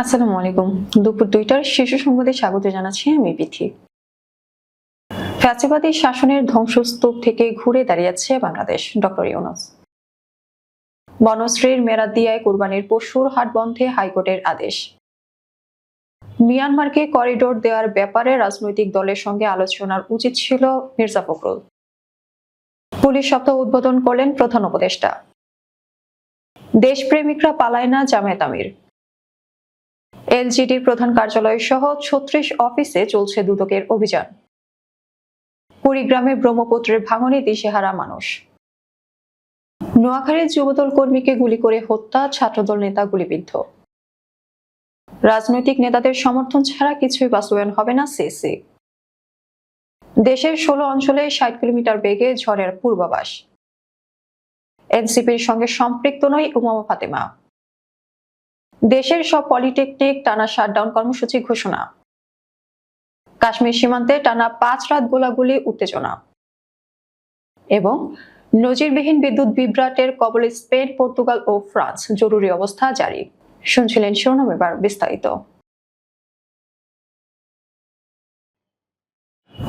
আসসালামু আলাইকুম। দুপুর দুইটার শিশু সংবাদে স্বাগত জানাচ্ছি আমি বিথি। ফ্যাসিবাদী শাসনের ধ্বংসস্তূপ থেকে ঘুরে দাঁড়িয়েছে বাংলাদেশ। ডক্টর ইউনুস। বনশ্রীর মেরাদিয়ায় কুরবানির পশুর হাট বন্ধে হাইকোর্টের আদেশ। মিয়ানমারকে করিডোর দেওয়ার ব্যাপারে রাজনৈতিক দলের সঙ্গে আলোচনার উচিত ছিল মির্জা ফখরুল। পুলিশ সপ্তাহ উদ্বোধন করলেন প্রধান উপদেষ্টা। দেশপ্রেমিকরা পালায় না জামায়াত আমির। এলজিডির প্রধান কার্যালয় সহ ছত্রিশ অফিসে চলছে দুদকের অভিযান। কুড়িগ্রামে ব্রহ্মপুত্রের ভাঙনে দিশেহারা মানুষ। নোয়াখালীর যুবদল কর্মীকে গুলি করে হত্যা, ছাত্রদল নেতা গুলিবিদ্ধ। রাজনৈতিক নেতাদের সমর্থন ছাড়া কিছুই বাস্তবায়ন হবে না সিসি। দেশের ষোলো অঞ্চলে ষাট কিলোমিটার বেগে ঝড়ের পূর্বাভাস। এনসিপির সঙ্গে সম্পৃক্ত নয় উমামা ফাতেমা। দেশের সব পলিটেকনিক টানা শাটডাউন কর্মসূচি ঘোষণা। কাশ্মীর সীমান্তে টানা পাঁচ রাত গোলাগুলি উত্তেজনা। এবং নজিরবিহীন বিদ্যুৎ বিভ্রাটের কবলে স্পেন, পর্তুগাল ও ফ্রান্স জরুরি অবস্থা জারি। শুনছিলেন শিরোনাম এবার বিস্তারিত।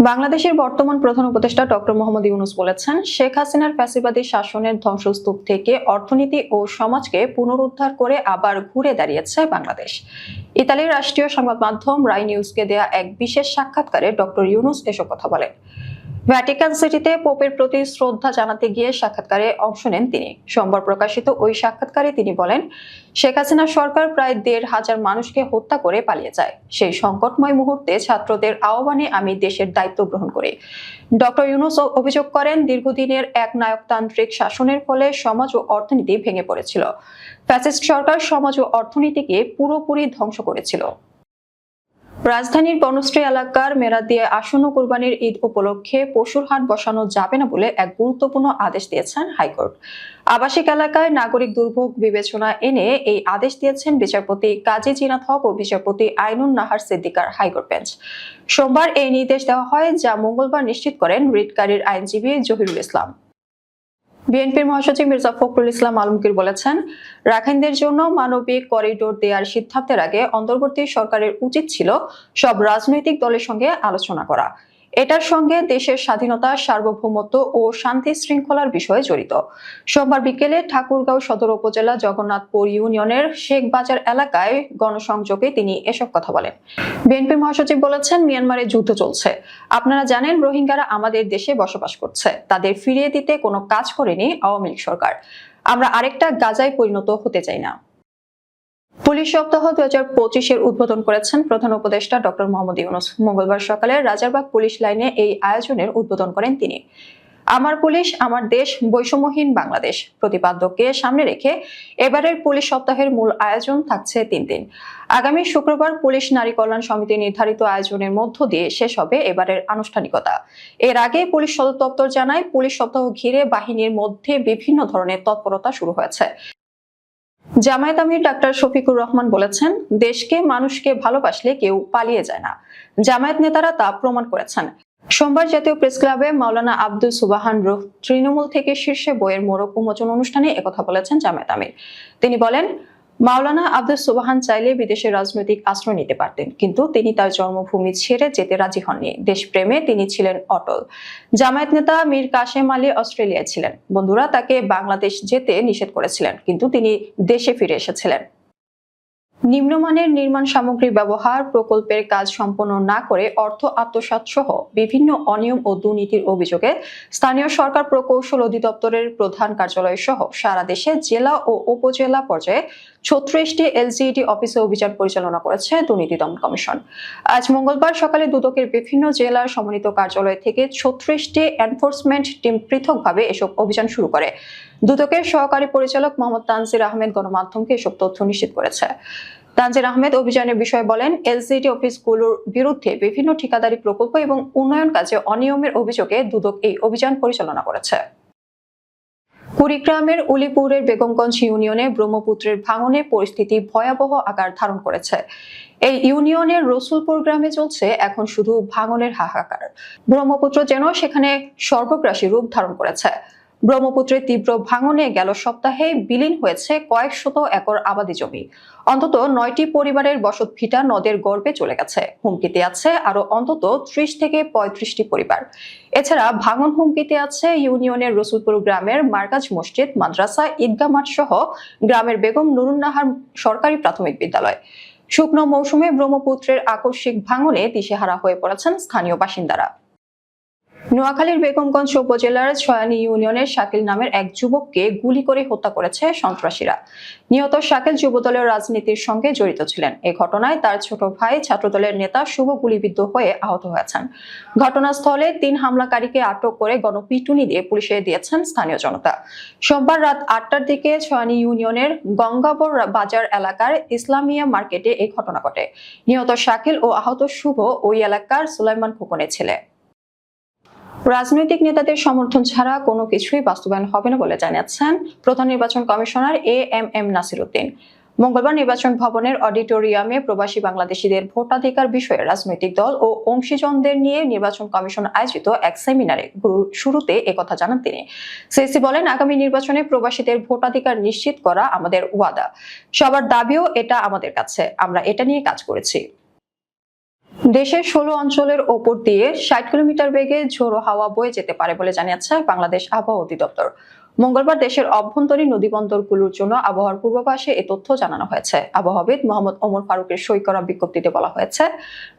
বাংলাদেশের বর্তমান প্রধান উপদেষ্টা ডক্টর মোহাম্মদ ইউনুস বলেছেন, শেখ হাসিনার ফ্যাসিবাদী শাসনের ধ্বংসস্তূপ থেকে অর্থনীতি ও সমাজকে পুনরুদ্ধার করে আবার ঘুরে দাঁড়িয়েছে বাংলাদেশ। ইতালির রাষ্ট্রীয় সংবাদ মাধ্যম রাই নিউজকে দেয়া এক বিশেষ সাক্ষাৎকারে ডক্টর ইউনুস এসব কথা বলেন। ভ্যাটিকান সিটিতে পোপের প্রতি শ্রদ্ধা জানাতে গিয়ে সাক্ষাৎকারে অংশ নেন তিনি। সোমবার প্রকাশিত ওই সাক্ষাৎকারে তিনি বলেন, শেখ হাসিনা সরকার প্রায় দেড় হাজার মানুষকে হত্যা করে পালিয়ে যায়। সেই সংকটময় মুহূর্তে ছাত্রদের আহ্বানে আমি দেশের দায়িত্ব গ্রহণ করি। ডক্টর ইউনুস অভিযোগ করেন, দীর্ঘদিনের এক নায়কতান্ত্রিক শাসনের ফলে সমাজ ও অর্থনীতি ভেঙে পড়েছিল। ফ্যাসিস্ট সরকার সমাজ ও অর্থনীতিকে পুরোপুরি ধ্বংস করেছিল। রাজধানীর বনশ্রী এলাকার মেরাদিয়ে আসন্ন কোরবানির ঈদ উপলক্ষে পশুর হাট বসানো যাবে না বলে এক গুরুত্বপূর্ণ আদেশ দিয়েছেন হাইকোর্ট। আবাসিক এলাকায় নাগরিক দুর্ভোগ বিবেচনা এনে এই আদেশ দিয়েছেন বিচারপতি কাজী জিনাত হক ও বিচারপতি আইনুন নাহার সিদ্দিকার হাইকোর্ট বেঞ্চ। সোমবার এই নির্দেশ দেওয়া হয় যা মঙ্গলবার নিশ্চিত করেন রিটকারীর আইনজীবী জহিরুল ইসলাম। বিএনপির মহাসচিব মির্জা ফখরুল ইসলাম আলমগীর বলেছেন, রাখাইনদের জন্য মানবিক করিডোর দেওয়ার সিদ্ধান্তের আগে অন্তর্বর্তী সরকারের উচিত ছিল সব রাজনৈতিক দলের সঙ্গে আলোচনা করা। এটার সঙ্গে দেশের স্বাধীনতা, সার্বভৌমত্ব ও শান্তি শৃঙ্খলার বিষয়ে জড়িত। সোমবার বিকেলে ঠাকুরগাঁও সদর উপজেলা জগন্নাথপুর ইউনিয়নের শেখ বাজার এলাকায় গণসংযোগে তিনি এসব কথা বলেন। বিএনপির মহাসচিব বলেছেন, মিয়ানমারে যুদ্ধ চলছে। আপনারা জানেন, রোহিঙ্গারা আমাদের দেশে বসবাস করছে। তাদের ফিরিয়ে দিতে কোনো কাজ করেনি আওয়ামী লীগ সরকার। আমরা আরেকটা গাজায় পরিণত হতে চাই না। পুলিশ সপ্তাহ দু হাজার পঁচিশের উদ্বোধন করেছেন প্রধান উপদেষ্টা ডক্টর মোহাম্মদ ইউনুস। মঙ্গলবার সকালে রাজারবাগ পুলিশ লাইনে এই আয়োজনের উদ্বোধন করেন তিনি। আমার পুলিশ, আমার দেশ বৈষম্যহীন বাংলাদেশ। প্রতিপাদ্যকে সামনে রেখে এবারের পুলিশ সপ্তাহের মূল আয়োজন থাকছে তিন দিন। আগামী শুক্রবার পুলিশ নারী কল্যাণ সমিতি নির্ধারিত আয়োজনের মধ্য দিয়ে শেষ হবে এবারের আনুষ্ঠানিকতা। এর আগে পুলিশ সদর দপ্তর জানায়, পুলিশ সপ্তাহ ঘিরে বাহিনীর মধ্যে বিভিন্ন ধরনের তৎপরতা শুরু হয়েছে। জামায়াত আমির ডাক্তার শফিকুর রহমান বলেছেন, দেশকে মানুষকে ভালোবাসলে কেউ পালিয়ে যায় না। জামায়াত নেতারা তা প্রমাণ করেছেন। সোমবার জাতীয় প্রেস ক্লাবে মাওলানা আব্দুল সুবাহান রুফ তৃণমূল থেকে শীর্ষে বইয়ের মোড়ক উন্মোচন অনুষ্ঠানে একথা বলেছেন জামায়াত আমির। তিনি বলেন মাওলানা আব্দুল সুবাহান চাইলে বিদেশে রাজনৈতিক আশ্রয় নিতে পারতেন, কিন্তু তিনি তার জন্মভূমি ছেড়ে যেতে রাজি হননি। দেশপ্রেমে তিনি ছিলেন অটল। জামায়াত নেতা মীর কাশেম আলী অস্ট্রেলিয়ায় ছিলেন। বন্ধুরা, তাকে বাংলাদেশ যেতে নিষেধ করেছিলেন, কিন্তু তিনি দেশে ফিরে এসেছিলেন। নিম্নমানের নির্মাণ সামগ্রী ব্যবহার প্রকল্পের কাজ সম্পন্ন না করে অর্থ আত্মসাৎ সহ বিভিন্ন অনিয়ম ও দুর্নীতির অভিযোগে স্থানীয় সরকার প্রকৌশল অধিদপ্তরের প্রধান কার্যালয় সহ সারা দেশে জেলা ও উপজেলা পর্যায়ে ছত্রিশটি এলজিইডি অফিসে অভিযান পরিচালনা করেছে দুর্নীতি দমন কমিশন। আজ মঙ্গলবার সকালে দুদকের বিভিন্ন জেলার সমন্বিত কার্যালয় থেকে ছত্রিশটি এনফোর্সমেন্ট টিম পৃথকভাবে এসব অভিযান শুরু করে। দুদকের সহকারী পরিচালক মোহাম্মদ তানজির আহমেদ গণমাধ্যমকে এসব তথ্য নিশ্চিত করেছে। তানজির আহমেদ অভিযানের বিষয়ে বলেন এলসিডি অফিসগুলোর বিরুদ্ধে বিভিন্ন ঠিকাদারি প্রকল্প এবং উন্নয়ন কাজে অনিয়মের অভিযোগে দুদক এই অভিযান পরিচালনা করেছে। কুড়িগ্রামের উলিপুরের বেগমগঞ্জ ইউনিয়নে ব্রহ্মপুত্রের ভাঙনে পরিস্থিতি ভয়াবহ আকার ধারণ করেছে। এই ইউনিয়নের রসুলপুর গ্রামে চলছে এখন শুধু ভাঙনের হাহাকার। ব্রহ্মপুত্র যেন সেখানে সর্বগ্রাসী রূপ ধারণ করেছে। ব্রহ্মপুত্রের তীব্র ভাঙনে গেল সপ্তাহে বিলীন হয়েছে কয়েক শত একর আবাদি জমি। অন্তত নয়টি পরিবারের বসত ভিটা নদের গর্ভে চলে গেছে। হুমকিতে আছে আরও অন্তত ত্রিশ থেকে পঁয়ত্রিশটি পরিবার। এছাড়া ভাঙন হুমকিতে আছে ইউনিয়নের রসুলপুর গ্রামের মার্কাজ মসজিদ, মাদ্রাসা ঈদগা মাঠ সহ গ্রামের বেগম নুরুন্নাহার সরকারি প্রাথমিক বিদ্যালয়। শুকনো মৌসুমে ব্রহ্মপুত্রের আকস্মিক ভাঙনে দিশেহারা হয়ে পড়েছেন স্থানীয় বাসিন্দারা। নোয়াখালীর বেগমগঞ্জ উপজেলার ছয়ানী ইউনিয়নের শাকিল নামের এক যুবককে গুলি করে হত্যা করেছে সন্ত্রাসীরা। নিহত শাকিল যুবদলের রাজনীতির সঙ্গে জড়িত ছিলেন। এ ঘটনায় তার ছোট ভাই, ছাত্রদলের নেতা শুভ গুলিবিদ্ধ হয়ে আহত হয়েছেন। ঘটনাস্থলে তিন হামলাকারীকে আটক করে গণপিটুনি দিয়ে পুলিশে দিয়েছেন স্থানীয় জনতা। সোমবার রাত আটটার দিকে ছয়ানী ইউনিয়নের গঙ্গাবর বাজার এলাকার ইসলামিয়া মার্কেটে এই ঘটনা ঘটে। নিহত শাকিল ও আহত শুভ ওই এলাকার সুলাইমান খোকনের ছেলে। রাজনৈতিক নেতাদের সমর্থন ছাড়া কোনো কিছুই বাস্তবায়ন হবে না বলে জানিয়েছেন প্রধান নির্বাচন commissioner A M M Nasir Uddin মঙ্গলবার নির্বাচন ভবনের অডিটোরিয়ামে প্রবাসী বাংলাদেশিদের ভোটাধিকার বিষয়ে রাজনৈতিক দল ও অংশীজনদের নিয়ে নির্বাচন কমিশন আয়োজিত এক সেমিনারে শুরুতে একথা জানান তিনি। সিসি বলেন, আগামী নির্বাচনে প্রবাসীদের ভোটাধিকার নিশ্চিত করা আমাদের ওয়াদা। সবার দাবিও এটা আমাদের কাছে। আমরা এটা নিয়ে কাজ করেছি। দেশের ষোলো অঞ্চলের ওপর দিয়ে ষাট কিলোমিটার বেগে ঝোড়ো হাওয়া বয়ে যেতে পারে বলে জানিয়েছে বাংলাদেশ আবহাওয়া অধিদপ্তর। মঙ্গলবার দেশের অভ্যন্তরীণ নদীবন্দরগুলোর জন্য আবহাওয়ার পূর্বাভাসে এ তথ্য জানানো হয়েছে। আবহাওয়াবিদ মোহাম্মদ ওমর ফারুকের সই করা বিজ্ঞপ্তিতে বলা হয়েছে,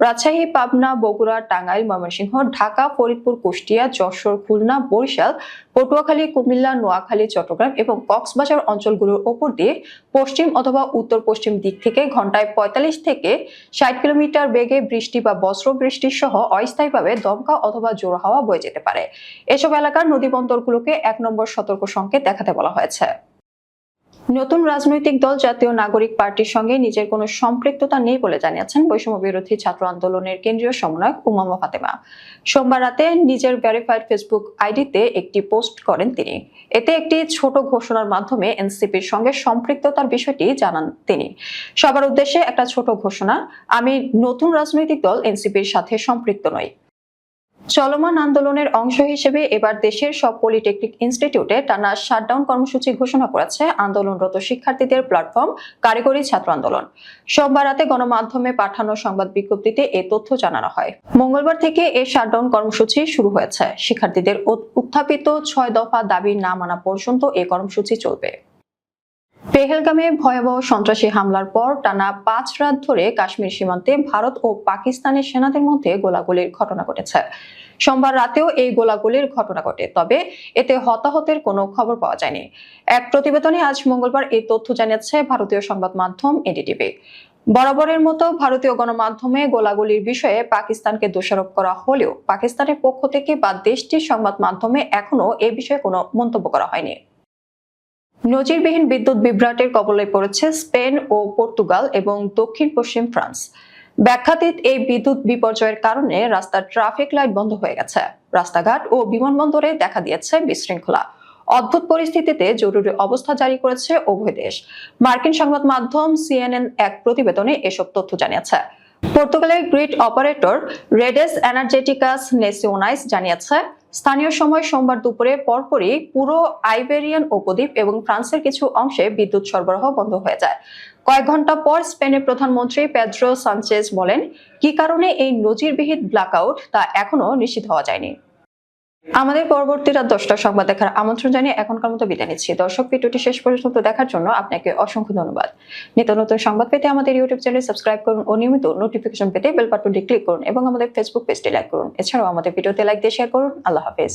রাজশাহী, পাবনা, বগুড়া, টাঙ্গাইল, ময়মনসিংহ, ঢাকা, ফরিদপুর, কুষ্টিয়া, যশোর, খুলনা, বরিশাল, পটুয়াখালী, কুমিল্লা, নোয়াখালী, চট্টগ্রাম এবং কক্সবাজার অঞ্চলগুলোর ওপর দিয়ে পশ্চিম অথবা উত্তর পশ্চিম দিক থেকে ঘন্টায় পঁয়তাল্লিশ থেকে ষাট কিলোমিটার বেগে বৃষ্টি বা বজ্র বৃষ্টি সহ অস্থায়ীভাবে দমকা অথবা জোর হাওয়া বয়ে যেতে পারে। এসব এলাকার নদীবন্দরগুলোকে এক নম্বর সতর্ক সংকেত দেখাতে বলা হয়েছে। নতুন রাজনৈতিক দল জাতীয় নাগরিক পার্টির সঙ্গে নিজের কোনো সম্পৃক্ততা নেই বলে জানিয়েছেন বৈষম্য বিরোধী ছাত্র আন্দোলনের কেন্দ্রীয় সমন্বয়ক উমামা ফাতেমা। সোমবার রাতে নিজের ভেরিফাইড ফেসবুক আইডিতে একটি পোস্ট করেন তিনি। এতে একটি ছোট ঘোষণার মাধ্যমে এনসিপির সঙ্গে সম্পৃক্ততার বিষয়টি জানান তিনি। সবার উদ্দেশ্যে একটা ছোট ঘোষণা, আমি নতুন রাজনৈতিক দল এনসিপির সাথে সম্পৃক্ত নই। চলমান আন্দোলনের অংশ হিসেবে এবার দেশের সব পলিটেকনিক ইনস্টিটিউটে টানা শাটডাউন কর্মসূচি ঘোষণা করেছে আন্দোলনরত শিক্ষার্থীদের প্ল্যাটফর্ম কারিগরি ছাত্র আন্দোলন। সোমবার রাতে গণমাধ্যমে পাঠানো সংবাদ বিজ্ঞপ্তিতে এ তথ্য জানানো হয়। মঙ্গলবার থেকে এই শাটডাউন কর্মসূচি শুরু হয়েছে। শিক্ষার্থীদের উত্থাপিত ছয় দফা দাবি না মানা পর্যন্ত এই কর্মসূচি চলবে। পেহেলগামে ভয়াবহ সন্ত্রাসী হামলার পর টানা পাঁচ রাত ধরে কাশ্মীর সীমান্তে ভারত ও পাকিস্তানের সেনাদের মধ্যে গোলাগুলির ঘটনা ঘটেছে। সোমবার রাতেও এই গোলাগুলির ঘটনা ঘটে, তবে এতে হতাহতের কোনো খবর পাওয়া যায়নি। এক প্রতিবেদনে আজ মঙ্গলবার এই তথ্য জানিয়েছে ভারতীয় সংবাদ মাধ্যম এডিটিভি। বরাবরের মতো ভারতীয় গণমাধ্যমে গোলাগুলির বিষয়ে পাকিস্তানকে দোষারোপ করা হলেও পাকিস্তানের পক্ষ থেকে বা দেশটির সংবাদ মাধ্যমে এখনও এ বিষয়ে কোনো মন্তব্য করা হয়নি। নজিরবিহীন বিদ্যুৎ বিভ্রাটের কবলে পড়েছে স্পেন ও পর্তুগাল এবং দক্ষিণ পশ্চিম ফ্রান্স। ব্যাখ্যাতীত এই বিদ্যুৎ বিপর্যয়ের কারণে রাস্তার ট্রাফিক লাইট বন্ধ হয়ে গেছে। রাস্তাঘাট ও বিমানবন্দরে দেখা দিয়েছে বিশৃঙ্খলা। অদ্ভুত পরিস্থিতিতে জরুরি অবস্থা জারি করেছে উভয় দেশ। মার্কিন সংবাদ মাধ্যম সিএনএন এক প্রতিবেদনে এসব তথ্য জানিয়েছে। পর্তুগালের গ্রিড অপারেটর রেডেস এনার্জেটিকাস নেসিওনাইস জানিয়েছে স্থানীয় সময় সোমবার দুপুরে পরপরই পুরো আইবেরিয়ান উপদ্বীপ এবং ফ্রান্সের কিছু অংশে বিদ্যুৎ সরবরাহ বন্ধ হয়ে যায়। কয়েক ঘণ্টা পর স্পেনের প্রধানমন্ত্রী পেদ্রো সানচেজ বলেন, কি কারণে এই নজিরবিহীন ব্ল্যাকআউট তা এখনও নিশ্চিত হওয়া যায়নি? আমাদের পরবর্তী রাত দশটা সংবাদ দেখার আমন্ত্রণ জানিয়ে এখনকার মতো বিদায় নিচ্ছি। দর্শক, ভিডিওটি শেষ পর্যন্ত দেখার জন্য আপনাকে অসংখ্য ধন্যবাদ। নিত্য নতুন সংবাদ পেতে আমাদের ইউটিউব চ্যানেল সাবস্ক্রাইব করুন ও নিয়মিত নোটিফিকেশন পেতে বেল বাটনটি ক্লিক করুন এবং আমাদের ফেসবুক পেজটি লাইক করুন। এছাড়াও আমাদের ভিডিওতে লাইক দিয়ে শেয়ার করুন। আল্লাহ হাফেজ।